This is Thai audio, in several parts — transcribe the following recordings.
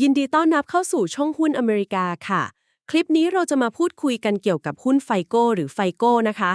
ยินดีต้อนรับเข้าสู่ช่องหุ้นอเมริกาค่ะ คลิปนี้เราจะมาพูดคุยกันเกี่ยวกับหุ้นไฟโก้หรือไฟโก้นะคะ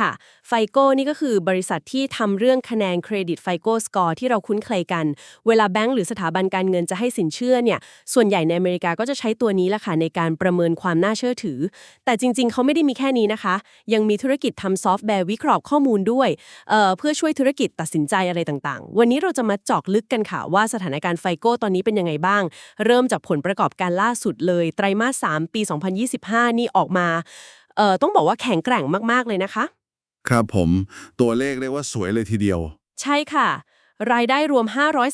ค่ะไฟโก้นี่ก็คือบริษัทที่ทำเรื่องคะแนนเครดิตไฟโก้สกอร์ที่เราคุ้นเคยกัน เวลาแบงก์หรือสถาบันการเงินจะให้สินเชื่อเนี่ย ส่วนใหญ่ในอเมริกาก็จะใช้ตัวนี้แหละค่ะในการประเมินความน่าเชื่อถือ แต่จริง ๆ เขาไม่ได้มีแค่นี้นะคะ ยังมีธุรกิจทำซอฟต์แวร์วิเคราะห์ข้อมูลด้วยเเพื่อช่วยธุรกิจตัดสินใจอะไรต่างๆ วันนี้เราจะมาเจาะลึกกันค่ะว่าสถานการณ์ไฟโก้ตอนนี้เป็นยังไงบ้าง เริ่มจากผลประกอบการล่าสุดเลยไตรมาส3ปี 2025 นี่ออกมาเอ่อต้องบอกว่าแข็งแกร่งมากๆเลยนะคะ ครับผม ตัวเลขเรียกว่าสวยเลยทีเดียว ใช่ค่ะ รายได้รวม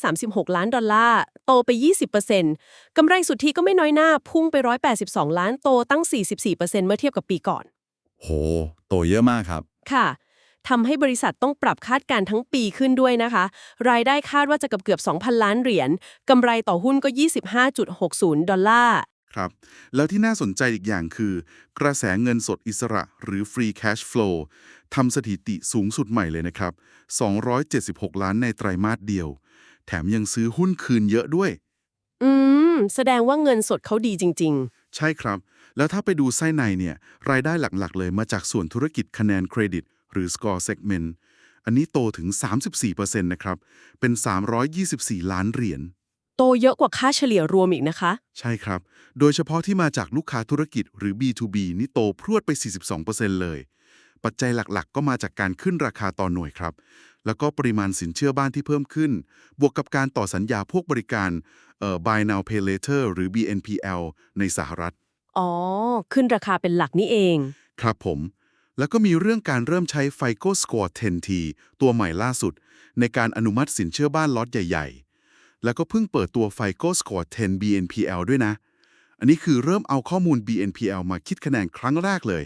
536 ล้านดอลลาร์ โตไป 20%กำไรสุทธิก็ไม่น้อยหน้า พุ่งไป 182 ล้านโตตั้ง 44%เมื่อเทียบกับปีก่อน โห โตเยอะมากครับ ค่ะทำให้บริษัทต้องปรับคาดการณ์ทั้งปีขึ้นด้วยนะคะ รายได้คาดว่าจะเกือบเกือบ 2,000 ล้านเหรียญกำไรต่อหุ้นก็ 25.60 ดอลลาร์ ครับ แล้วที่น่าสนใจอีกอย่างคือ กระแสเงินสดอิสระหรือ free cash flow ทำสถิติสูงสุดใหม่เลยนะครับ 276 ล้านในไตรมาสเดียว แถมยังซื้อหุ้นคืนเยอะด้วย อืม แสดงว่าเงินสดเขาดีจริงใช่ครับ แล้วถ้าไปดูไส้ในเนี่ย รายได้หลักๆ เลยมาจากส่วนธุรกิจคะแนนเครดิต หรือ score segment อันนี้โตถึง 34%นะครับ เป็น 324 ล้านเหรียญๆ โตเยอะกว่าค่าเฉลี่ยรวมอีกนะคะ ใช่ครับ โดยเฉพาะที่มาจากลูกค้าธุรกิจหรือ B2B นี่โตพรวดไป 42%เลย ปัจจัยหลักๆ ก็มาจากการขึ้นราคาต่อหน่วยครับ แล้วก็ปริมาณสินเชื่อบ้านที่เพิ่มขึ้น บวกกับการต่อสัญญาพวกบริการเอ่อ buy now pay later หรือ BNPL ในสหรัฐ อ๋อ ขึ้นราคาเป็นหลักนี่เอง ครับผม แล้วก็มีเรื่องการเริ่มใช้ FICO Score 10T ตัวใหม่ล่าสุด ในการอนุมัติสินเชื่อบ้านล็อตใหญ่ๆ แล้วก็เพิ่งเปิดตัว FICO Score 10 BNPL ด้วยนะ อันนี้คือเริ่มเอาข้อมูล BNPL มาคิดคะแนนครั้งแรกเลย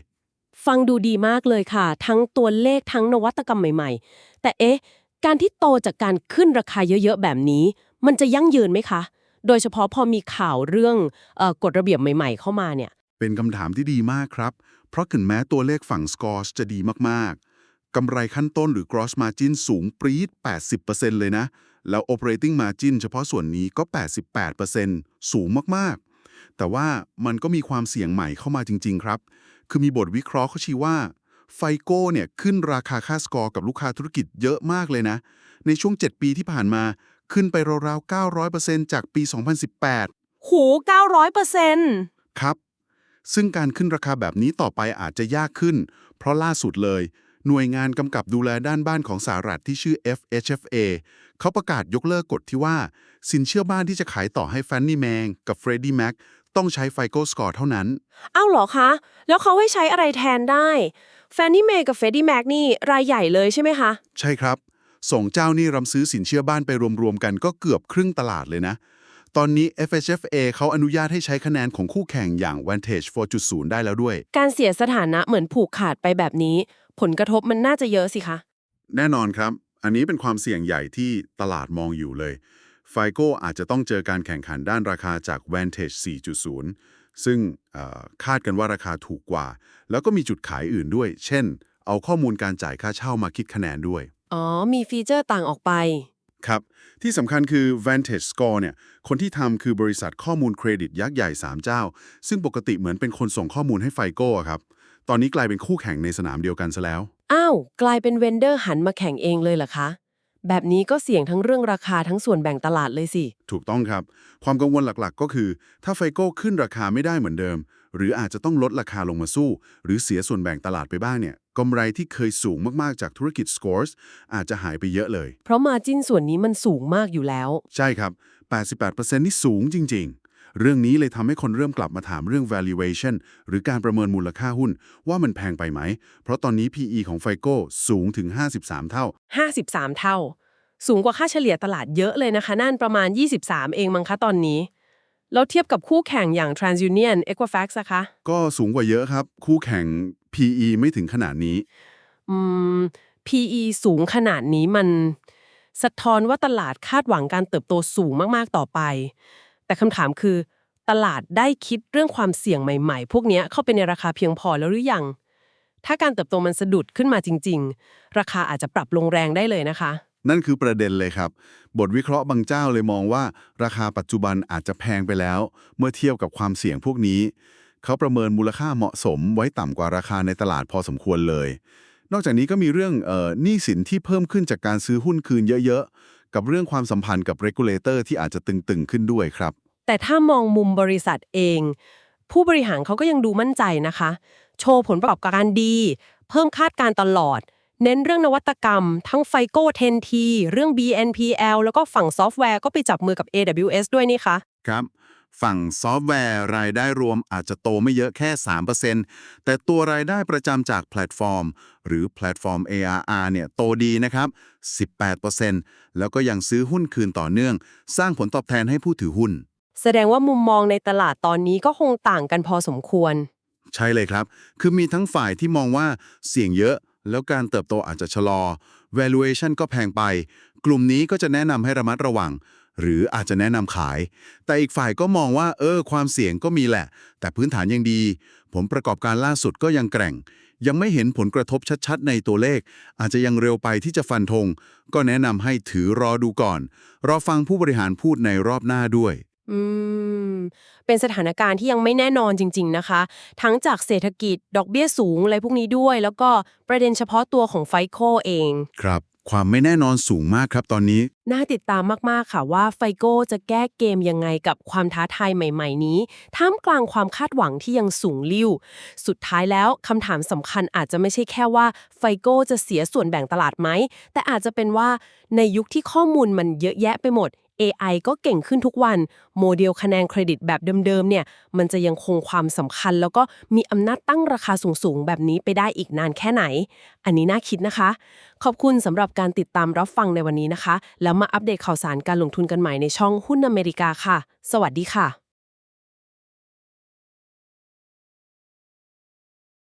ฟังดูดีมากเลยค่ะ ทั้งตัวเลขทั้งนวัตกรรมใหม่ๆ แต่เอ๊ะ การที่โตจากการขึ้นราคาเยอะๆ แบบนี้ มันจะยั่งยืนไหมคะ โดยเฉพาะพอมีข่าวเรื่องเออกฎระเบียบใหม่ ๆ เข้ามาเนี่ย เป็นคำถามที่ดีมากครับ เพราะถึงแม้ตัวเลขฝั่ง Scores จะดีมากๆ กำไรขั้นต้นหรือ Gross Margin สูงปรี๊ด 80%เลยนะ แล้ว Operating Margin เฉพาะส่วนนี้ก็ 88%สูงมากๆ แต่ว่ามันก็มีความเสี่ยงใหม่เข้ามาจริง ๆ ครับ คือมีบทวิเคราะห์เขาชี้ว่าไฟโก้เนี่ยขึ้นราคาค่าสกอร์กับลูกค้าธุรกิจเยอะมากเลยนะ ในช่วง 7 ปีที่ผ่านมาขึ้นไปราวๆ 900%จากปี 2018 หู 900%ครับ ซึ่งการขึ้นราคาแบบนี้ต่อไปอาจจะยากขึ้น เพราะล่าสุดเลย หน่วยงานกำกับดูแลด้านบ้านของสหรัฐที่ชื่อ FHFA เขาประกาศยกเลิกกฎที่ว่า สินเชื่อบ้านที่จะขายต่อให้ Fannie Mae กับ Freddie Mac ต้องใช้ FICO Score เท่านั้น อ้าวเหรอคะ แล้วเขาให้ใช้อะไรแทนได้แฟนนี่เมย์กับเฟดดี้แม็กนี่รายใหญ่เลยใช่ไหมคะ ใช่ครับส่งเจ้านี่รำซื้อสินเชื่อบ้านไปรวมๆกันก็เกือบครึ่งตลาดเลยนะ ตอนนี้ FHFA เขาอนุญาตให้ใช้คะแนนของคู่แข่งอย่าง Vantage 4.0 ได้แล้วด้วย การเสียสถานะเหมือนผูกขาดไปแบบนี้ ผลกระทบมันน่าจะเยอะสิคะ แน่นอนครับ อันนี้เป็นความเสี่ยงใหญ่ที่ตลาดมองอยู่เลยไฟโก้อาจจะต้องเจอการแข่งขันด้านราคาจาก Vantage 4.0 ซึ่งเอ่อคาดกันว่าราคาถูกกว่า แล้วก็มีจุดขายอื่นด้วย เช่น เอาข้อมูลการจ่ายค่าเช่ามาคิดคะแนนด้วย อ๋อ มีฟีเจอร์ต่างออกไป ครับ ที่สำคัญคือ Vantage Score เนี่ย คนที่ทำคือบริษัทข้อมูลเครดิตยักษ์ใหญ่ 3 เจ้า ซึ่งปกติเหมือนเป็นคนส่งข้อมูลให้ไฟโก้อะครับ ตอนนี้กลายเป็นคู่แข่งในสนามเดียวกันซะแล้ว อ้าว กลายเป็นเวนเดอร์หันมาแข่งเองเลยเหรอคะ แบบนี้ก็เสี่ยงทั้งเรื่องราคาทั้งส่วนแบ่งตลาดเลยสิ ถูกต้องครับ ความกังวลหลักๆ ก็คือ ถ้าไฟโก้ขึ้นราคาไม่ได้เหมือนเดิม หรืออาจจะต้องลดราคาลงมาสู้ หรือเสียส่วนแบ่งตลาดไปบ้างเนี่ยกำไรที่เคยสูงมากๆจากธุรกิจ Scores อาจจะหายไปเยอะเลย เพราะมาจิ้นส่วนนี้มันสูงมากอยู่แล้ว ใช่ครับ 88%นี่สูงจริงๆ เรื่องนี้เลยทำให้คนเริ่มกลับมาถามเรื่อง valuation หรือการประเมินมูลค่าหุ้น ว่ามันแพงไปไหม เพราะตอนนี้ PE ของไฟโก้สูงถึง 53 เท่า 53 เท่า สูงกว่าค่าเฉลี่ยตลาดเยอะเลยนะคะ นั่นประมาณ 23 เองมั้งคะตอนนี้ แล้วเทียบกับคู่แข่งอย่าง TransUnion Equifax อะคะ ก็สูงกว่าเยอะครับ คู่แข่ง PE ไม่ถึงขนาดนี้ อืม PE สูงขนาดนี้มัน สะท้อนว่าตลาดคาดหวังการเติบโตสูงมาก ๆ ต่อไป แต่คำถามคือ ตลาดได้คิดเรื่องความเสี่ยงใหม่ๆ พวกนี้เข้าไปในราคาเพียงพอแล้วหรือยัง ถ้าการเติบโตมันสะดุดขึ้นมาจริง ๆ ราคาอาจจะปรับลงแรงได้เลยนะคะ นั่นคือประเด็นเลยครับ บทวิเคราะห์บางเจ้าเลยมองว่า ราคาปัจจุบันอาจจะแพงไปแล้ว เมื่อเทียบกับความเสี่ยงพวกนี้ เขาประเมินมูลค่าเหมาะสม ไว้ต่ำกว่าราคาในตลาดพอสมควรเลยนอกจากนี้ก็มีเรื่องหนี้สินที่เพิ่มขึ้นจากการซื้อหุ้นคืนเยอะ ๆ กับเรื่องความสัมพันธ์กับ regulator ที่อาจจะตึง ๆ ขึ้นด้วยครับ แต่ถ้ามองมุมบริษัทเอง ผู้บริหารเขาก็ยังดูมั่นใจนะคะ โชว์ผลประกอบการดี เพิ่มคาดการตลอด เน้นเรื่องนวัตกรรม ทั้งไฟโก้ 10T เรื่อง BNPL แล้วก็ฝั่งซอฟต์แวร์ก็ไปจับมือกับ AWS ด้วยนี่คะครับ ฝั่งซอฟต์แวร์รายได้รวมอาจจะโตไม่เยอะแค่ 3%แต่ตัวรายได้ประจำจากแพลตฟอร์ม หรือแพลตฟอร์ม ARR เนี่ยโตดีนะครับ 18%แล้วก็ยังซื้อหุ้นคืนต่อเนื่อง สร้างผลตอบแทนให้ผู้ถือหุ้น แสดงว่ามุมมองในตลาดตอนนี้ก็คงต่างกันพอสมควร ใช่เลยครับ คือมีทั้งฝ่ายที่มองว่าเสี่ยงเยอะ แล้วการเติบโตอาจจะชะลอ valuation ก็แพงไป กลุ่มนี้ก็จะแนะนำให้ระมัดระวัง หรืออาจจะแนะนำขาย แต่อีกฝ่ายก็มองว่า เออ ความเสี่ยงก็มีแหละ แต่พื้นฐานยังดี ผลประกอบการล่าสุดก็ยังแกร่ง ยังไม่เห็นผลกระทบชัดๆ ในตัวเลข อาจจะยังเร็วไปที่จะฟันธงก็แนะนำให้ถือรอดูก่อน รอฟังผู้บริหารพูดในรอบหน้าด้วย อืม เป็นสถานการณ์ที่ยังไม่แน่นอนจริง ๆ นะคะ ทั้งจากเศรษฐกิจดอกเบี้ยสูงอะไรพวกนี้ด้วย แล้วก็ประเด็นเฉพาะตัวของไฟโคเอง ครับ ความไม่แน่นอนสูงมากครับตอนนี้ น่าติดตามมาก ๆ ค่ะว่าไฟโก้จะแก้เกมยังไงกับความท้าทายใหม่ ๆ นี้ ท่ามกลางความคาดหวังที่ยังสูงลิ่ว สุดท้ายแล้วคำถามสำคัญอาจจะไม่ใช่แค่ว่าไฟโก้จะเสียส่วนแบ่งตลาดไหม แต่อาจจะเป็นว่าในยุคที่ข้อมูลมันเยอะแยะไปหมด AI ก็เก่งขึ้นทุกวัน โมเดลคะแนนเครดิตแบบเดิมๆเนี่ยมันจะยังคงความสำคัญ แล้วก็มีอำนาจตั้งราคาสูงๆ แบบนี้ไปได้อีกนานแค่ไหน อันนี้น่าคิดนะคะ ขอบคุณสำหรับการติดตามรับฟังในวันนี้นะคะ แล้วมาอัปเดตข่าวสารการลงทุนกันใหม่ในช่องหุ้นอเมริกาค่ะ สวัสดีค่ะ